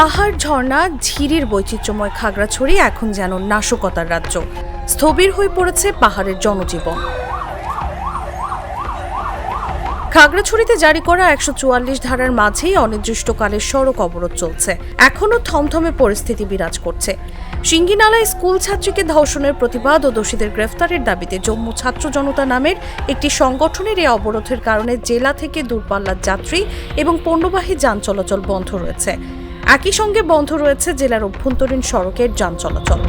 পাহাড়, ঝর্ণা, ঝিরির বৈচিত্র্যময় খাগড়াছড়ি এখন যেন নাশকতার রাজ্য। স্থবির হয়ে পড়েছে পাহাড়ের জনজীবন। খাগড়াছড়িতে জারি করা একশো চুয়াল্লিশ ধারার মাঝেই অনির্দিষ্টকালের সড়ক অবরোধ চলছে। এখনও থমথমে পরিস্থিতি বিরাজ করছে। সিঙ্গিনালায় স্কুল ছাত্রীকে ধর্ষণের প্রতিবাদ ও দোষীদের গ্রেফতারের দাবিতে জম্মু ছাত্র জনতা নামের একটি সংগঠনের এই অবরোধের কারণে জেলা থেকে দূরপাল্লার যাত্রী এবং পণ্যবাহী যান চলাচল বন্ধ রয়েছে। একই সঙ্গে বন্ধ রয়েছে জেলার অভ্যন্তরীণ সড়কের যান চলাচল।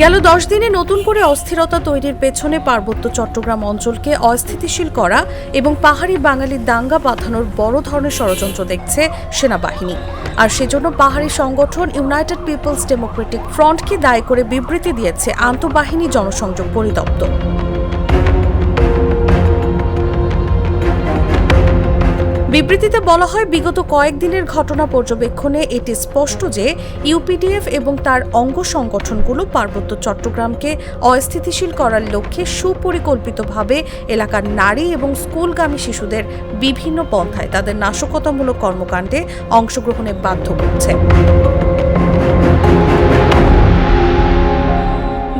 গেল দশ দিনে নতুন করে অস্থিরতা তৈরির পেছনে পার্বত্য চট্টগ্রাম অঞ্চলকে অস্থিতিশীল করা এবং পাহাড়ি বাঙালির দাঙ্গা বাঁধানোর বড় ধরনের ষড়যন্ত্র দেখছে সেনাবাহিনী। আর সেজন্য পাহাড়ি সংগঠন ইউনাইটেড পিপলস ডেমোক্রেটিক ফ্রন্টকে দায়ী করে বিবৃতি দিয়েছে আন্তঃবাহিনী জনসংযোগ পরিদপ্তর। বিবৃতিতে বলা হয়, বিগত কয়েকদিনের ঘটনা পর্যবেক্ষণে এটি স্পষ্ট যে ইউপিডিএফ এবং তার অঙ্গ সংগঠনগুলো পার্বত্য চট্টগ্রামকে অস্থিতিশীল করার লক্ষ্যে সুপরিকল্পিতভাবে এলাকার নারী এবং স্কুলগামী শিশুদের বিভিন্ন পন্থায় তাদের নাশকতামূলক কর্মকাণ্ডে অংশগ্রহণে বাধ্য করছে।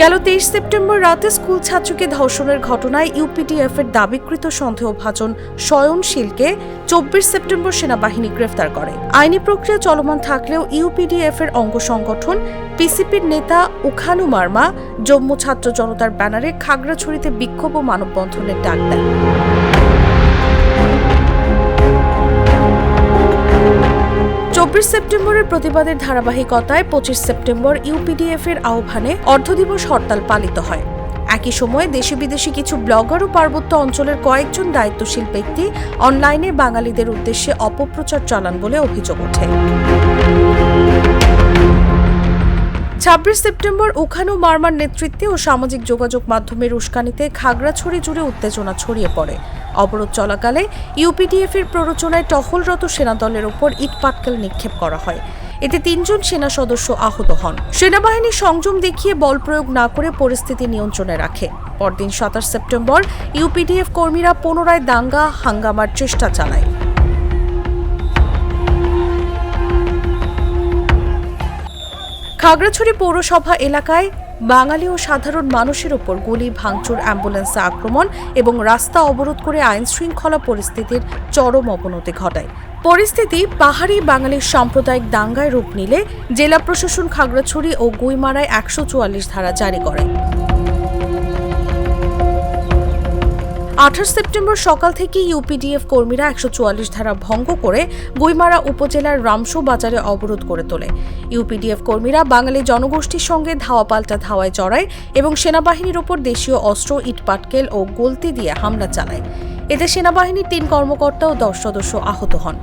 গেল তেইশ সেপ্টেম্বর রাতে স্কুল ছাত্রীকে ধর্ষণের ঘটনায় ইউপিডিএফ এর দাবিকৃত সন্দেহভাজন শয়নশীলকে চব্বিশ সেপ্টেম্বর সেনাবাহিনী গ্রেফতার করে। আইনি প্রক্রিয়া চলমান থাকলেও ইউপিডিএফ এর অঙ্গ সংগঠন পিসিপির নেতা উখানু মার্মা জম্মু ছাত্র জনতার ব্যানারে খাগড়াছড়িতে বিক্ষোভ ও মানববন্ধনের ডাক দেন। চব্বিশ সেপ্টেম্বরের প্রতিবাদের ধারাবাহিকতায় পঁচিশ সেপ্টেম্বর ইউপিডিএফ এর আহ্বানে অর্ধদিবস হরতাল পালিত হয়। একই সময়ে দেশি বিদেশি কিছু ব্লগার ও পার্বত্য অঞ্চলের কয়েকজন দায়িত্বশীল ব্যক্তি অনলাইনে বাঙালিদের উদ্দেশ্যে অপপ্রচার চালান বলে অভিযোগ ওঠে। ছাব্বিশ সেপ্টেম্বর উখানু মার্মার নেতৃত্বে ও সামাজিক যোগাযোগ মাধ্যমের উস্কানিতে খাগড়াছড়ি জুড়ে উত্তেজনা ছড়িয়ে পড়ে। অবরোধ চলাকালে ইউপিডিএফ এর প্ররোচনায় টহলরত সেনাদলের ওপর ইটপাটকেল নিক্ষেপ করা হয়। এতে তিনজন সেনা সদস্য আহত হন। সেনাবাহিনী সংযম দেখিয়ে বল প্রয়োগ না করে পরিস্থিতি নিয়ন্ত্রণে রাখে। পরদিন সাতাশ সেপ্টেম্বর ইউপিডিএফ কর্মীরা পুনরায় দাঙ্গা হাঙ্গামার চেষ্টা চালায়। খাগড়াছড়ি পৌরসভা এলাকায় বাঙালি ও সাধারণ মানুষের ওপর গুলি, ভাঙচুর, অ্যাম্বুলেন্সে আক্রমণ এবং রাস্তা অবরোধ করে আইন শৃঙ্খলা পরিস্থিতির চরম অবনতি ঘটায়। পরিস্থিতি পাহাড়ি বাঙালির সাম্প্রদায়িক দাঙ্গায় রূপ নিলে জেলা প্রশাসন খাগড়াছড়ি ও গুইমারায় একশো চুয়াল্লিশ ধারা জারি করে। আঠাশ সেপ্টেম্বর সকাল থেকে ইউপিডিএফ কর্মীরা একশো চুয়াল্লিশ ধারা ভঙ্গ করে গুইমারা উপজেলার রামসু বাজারে অবরোধ করে তোলে। ইউপিডিএফ কর্মীরা বাঙালি জনগোষ্ঠীর সঙ্গে ধাওয়া পাল্টা ধাওয়ায় জড়ায় এবং সেনাবাহিনীর ওপর দেশীয় অস্ত্র ইটপাটকেল ও গলতি দিয়ে হামলা চালায়। এতে সেনাবাহিনীর তিন কর্মকর্তা ও দশ সদস্য আহত হন।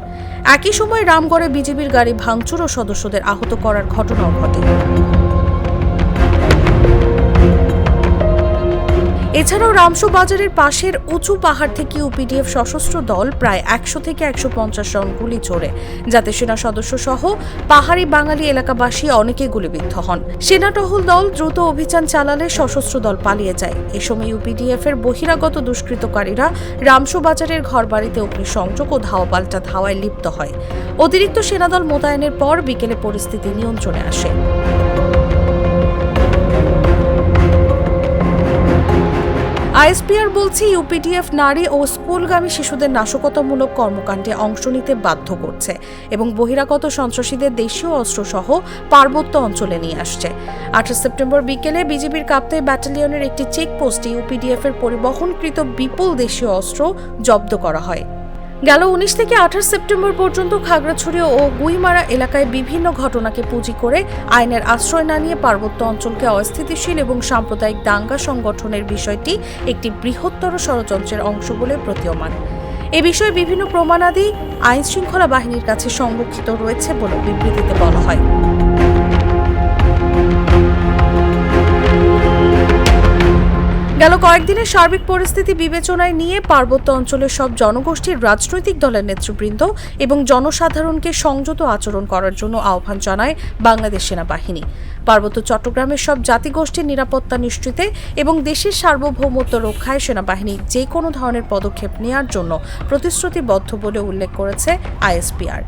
একই সময় রামগড়ে বিজেপির গাড়ি ভাঙচুর ও সদস্যদের আহত করার ঘটনাও ঘটে। এছাড়াও রামসু বাজারের পাশের উঁচু পাহাড় থেকে ইউপিডিএফ সশস্ত্র দল প্রায় একশো থেকে একশো পঞ্চাশ রাউন্ড গুলি ছোড়ে যাতে সেনা সদস্য সহ পাহাড়ি বাঙালি এলাকাবাসী অনেকে গুলিবিদ্ধ হন। সেনা টহল দল দ্রুত অভিযান চালালে সশস্ত্র দল পালিয়ে যায়। এ সময় ইউপিডিএফ এর বহিরাগত দুষ্কৃতকারীরা রামসু বাজারের ঘরবাড়িতে অগ্নিসংযোগ ও ধাওয়া পাল্টা ধাওয়ায় লিপ্ত হয়। অতিরিক্ত সেনাদল মোতায়েনের পর বিকেলে পরিস্থিতি নিয়ন্ত্রণে আসে। আইএসপিআর বলছে, ইউপিডিএফ নারী ও স্কুলগামী শিশুদের নাশকতামূলক কর্মকাণ্ডে অংশ নিতে বাধ্য করছে এবং বহিরাগত সন্ত্রাসীদের দেশীয় অস্ত্রসহ পার্বত্য অঞ্চলে নিয়ে আসছে। আঠাশ সেপ্টেম্বর বিকেলে বিজেপির কাপ্তাই ব্যাটালিয়নের একটি চেকপোস্টে ইউপিডিএফ এর পরিবহনকৃত বিপুল দেশীয় অস্ত্র জব্দ করা হয়। গেল উনিশ থেকে আঠাশ সেপ্টেম্বর পর্যন্ত খাগড়াছড়ি ও গুইমারা এলাকায় বিভিন্ন ঘটনাকে পুঁজি করে আইনের আশ্রয় না নিয়ে পার্বত্য অঞ্চলকে অস্থিতিশীল এবং সাম্প্রদায়িক দাঙ্গা সংগঠনের বিষয়টি একটি বৃহত্তর ষড়যন্ত্রের অংশ বলে প্রতীয়মান। এ বিষয়ে বিভিন্ন প্রমাণাদি আইন শৃঙ্খলা বাহিনীর কাছে সংরক্ষিত রয়েছে বলে বিবৃতিতে বলা হয়। গেল কয়েকদিনের সার্বিক পরিস্থিতি বিবেচনায় নিয়ে পার্বত্য অঞ্চলের সব জনগোষ্ঠীর রাজনৈতিক দলের নেতৃবৃন্দ এবং জনসাধারণকে সংযত আচরণ করার জন্য আহ্বান জানায় বাংলাদেশ সেনাবাহিনী। পার্বত্য চট্টগ্রামের সব জাতিগোষ্ঠীর নিরাপত্তা নিশ্চিতে এবং দেশের সার্বভৌমত্ব রক্ষায় সেনাবাহিনী যে কোনো ধরনের পদক্ষেপ নেওয়ার জন্য প্রতিশ্রুতিবদ্ধ বলে উল্লেখ করেছে ISPR.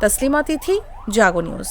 Taslima Tithi, Jago news.